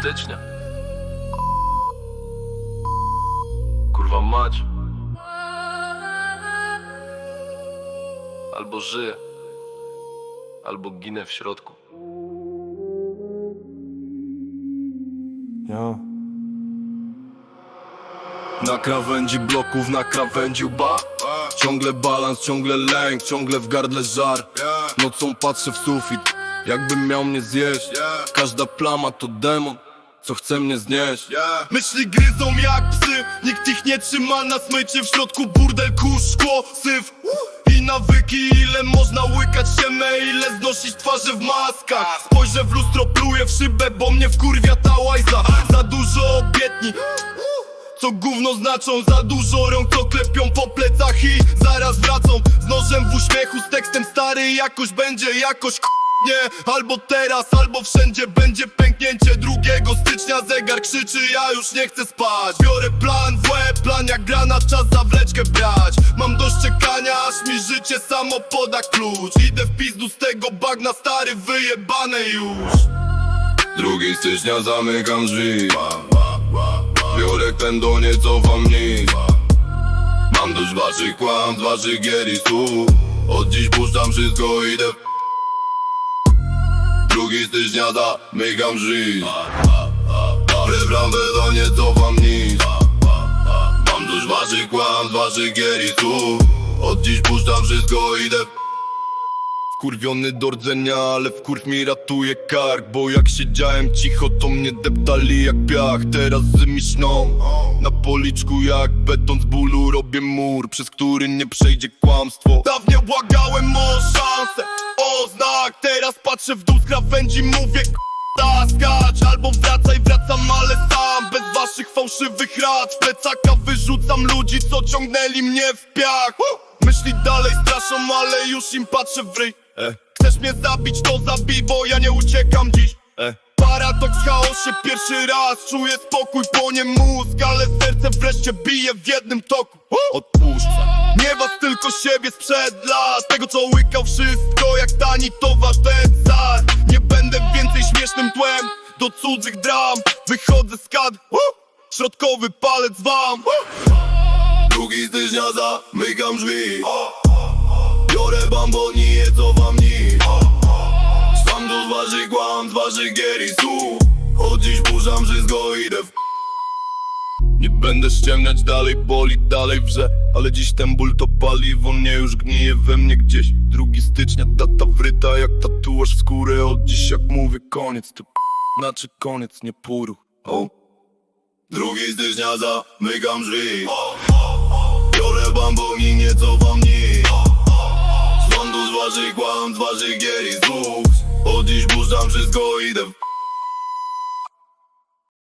stycznia. Kurwa mać. Albo żyję, albo ginę w środku. Ja. Na krawędzi bloków, na krawędzi łba Ciągle balans, ciągle lęk, ciągle w gardle żar Nocą patrzę w sufit, jakbym miał mnie zjeść Każda plama to demon, co chce mnie znieść. Myśli gryzą jak psy, nikt ich nie trzyma na smyczy W środku burdel, kurz, szkło, syf i nawyki, ile można łykać siemę Ile znosić twarze w maskach. Spojrzę w lustro, pluję w szybę, bo mnie wkurwia ta łajza. Za dużo obietni co gówno znaczą Za dużo rąk, co klepią po plecach I zaraz wracą. Z nożem w uśmiechu Z tekstem stary, jakoś będzie, jakoś k- nie Albo teraz, albo wszędzie będzie pęknięcie. Drugiego stycznia zegar krzyczy, ja już nie chcę spać. Biorę plan w łeb, plan jak granat, czas zawleczkę brać. Mam dość czekania, aż mi życie samo poda klucz. Idę w pizdu z tego bagna, stary, wyjebane już. Drugi stycznia zamykam drzwi. Biorę pędo, nie cofam nic Mam dość waszych kłam, waszych gier i słów Od dziś puszczam wszystko, idę. Drugi stycznia zamykam drzwi Wybrałem pędo, nie cofam nic Mam dość waszych kłam, waszych gier i słów Od dziś puszczam wszystko, idę. Wkurwiony do rdzenia, ale wkurw mi ratuje kark Bo jak siedziałem cicho, to mnie deptali jak piach. Teraz zymi śną Na policzku jak beton z bólu robię mur Przez który nie przejdzie kłamstwo. Dawniej błagałem o szansę, o znak Teraz patrzę w dół z krawędzi, mówię k***a skacz Albo wracaj, wracam, ale sam Bez waszych fałszywych rad. Plecaka wyrzucam ludzi, co ciągnęli mnie w piach. Myśli dalej straszą, ale już im patrzę w ryj e. Chcesz mnie zabić, to zabij, bo ja nie uciekam dziś. E. Paradoks w chaosie pierwszy raz. Czuję spokój, płonie mózg Ale serce wreszcie bije w jednym toku. Odpuszczam. Nie was, tylko siebie sprzed lat. Tego co łykał wszystko jak tani towar ten zar. Nie będę więcej śmiesznym tłem. Do cudzych dram. Wychodzę z kad Środkowy palec wam. Drugi stycznia zamykam drzwi. Biorę bamboni, je cofam nic Sam do waszych kłam, z gier i słów. Od dziś burzam wszystko, idę w... Nie będę ściemniać dalej, boli dalej wrze Ale dziś ten ból to paliwo, nie już gnije we mnie gdzieś. Drugi stycznia, data wryta jak tatuaż w skórę. Od dziś jak mówię koniec, to znaczy koniec, nie pół oh. Stycznia zamykam drzwi. Biorę bamboni, nie cofam nic Sądu z waszych kłam, z waszych gier i słów Od dziś puszczam wszystko, idę.